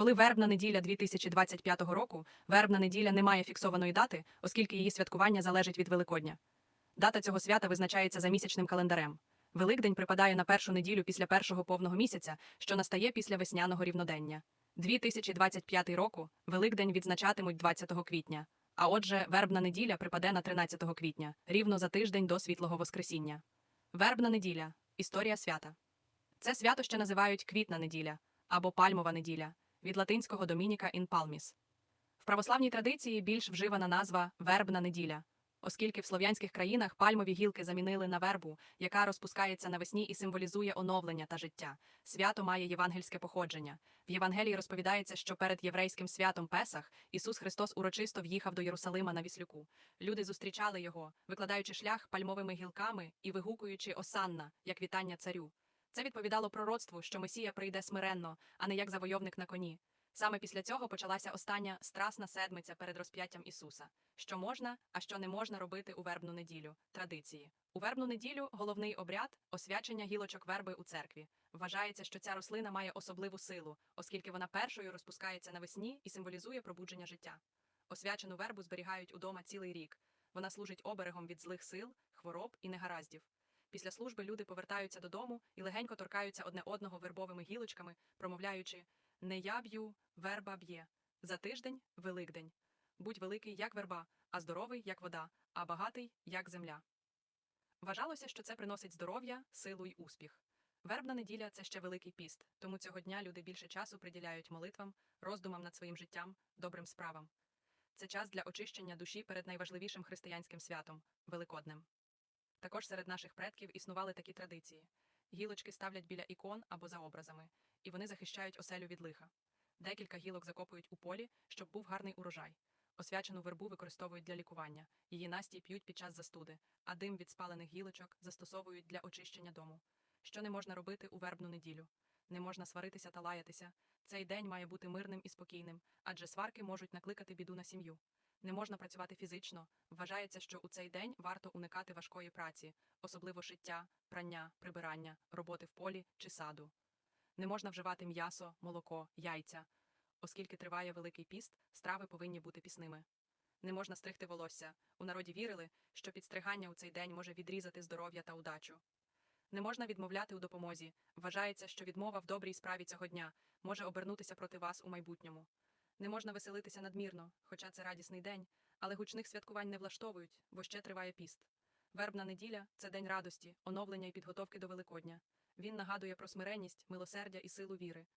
Коли вербна неділя 2025 року, вербна неділя не має фіксованої дати, оскільки її святкування залежить від Великодня. Дата цього свята визначається за місячним календарем. Великдень припадає на першу неділю після першого повного місяця, що настає після весняного рівнодення. 2025 року Великдень відзначатимуть 20 квітня. А отже, вербна неділя припаде на 13 квітня, рівно за тиждень до світлого Воскресіння. Вербна неділя історія свята. Це свято ще називають квітна неділя або пальмова неділя від латинського домініка in palmis. В православній традиції більш вживана назва вербна неділя, оскільки в слов'янських країнах пальмові гілки замінили на вербу, яка розпускається навесні і символізує оновлення та життя. Свято має євангельське походження. В Євангелії розповідається, що перед єврейським святом Песах Ісус Христос урочисто в'їхав до Єрусалима на віслюку. Люди зустрічали його, викладаючи шлях пальмовими гілками і вигукуючи Осанна як вітання царю. Це відповідало пророцтву, що Месія прийде смиренно, а не як завойовник на коні. Саме після цього почалася остання страсна седмиця перед розп'яттям Ісуса. Що можна, а що не можна робити у вербну неділю традиції. У вербну неділю головний обряд освячення гілочок верби у церкві. Вважається, що ця рослина має особливу силу, оскільки вона першою розпускається навесні і символізує пробудження життя. Освячену вербу зберігають удома цілий рік. Вона служить оберегом від злих сил, хвороб і негараздів. Після служби люди повертаються додому і легенько торкаються одне одного вербовими гілочками, промовляючи Не я б'ю, верба б'є. За тиждень Великдень. Будь великий, як верба, а здоровий, як вода, а багатий, як земля. Вважалося, що це приносить здоров'я, силу й успіх. Вербна неділя це ще великий піст, тому цього дня люди більше часу приділяють молитвам, роздумам над своїм життям, добрим справам. Це час для очищення душі перед найважливішим християнським святом Великоднем. Також серед наших предків існували такі традиції: гілочки ставлять біля ікон або за образами, і вони захищають оселю від лиха. Декілька гілок закопують у полі, щоб був гарний урожай. Освячену вербу використовують для лікування, її настій п'ють під час застуди, а дим від спалених гілочок застосовують для очищення дому. Що не можна робити у вербну неділю? Не можна сваритися та лаятися. Цей день має бути мирним і спокійним, адже сварки можуть накликати біду на сім'ю. Не можна працювати фізично. Вважається, що у цей день варто уникати важкої праці, особливо шиття, прання, прибирання, роботи в полі чи саду. Не можна вживати м'ясо, молоко, яйця. Оскільки триває Великий піст, страви повинні бути пісними. Не можна стригти волосся. У народі вірили, що підстригання у цей день може відрізати здоров'я та удачу. Не можна відмовляти у допомозі. Вважається, що відмова в добрій справі цього дня може обернутися проти вас у майбутньому. Не можна веселитися надмірно, хоча це радісний день, але гучних святкувань не влаштовують, бо ще триває піст. Вербна неділя це день радості, оновлення і підготовки до Великодня. Він нагадує про смиренність, милосердя і силу віри.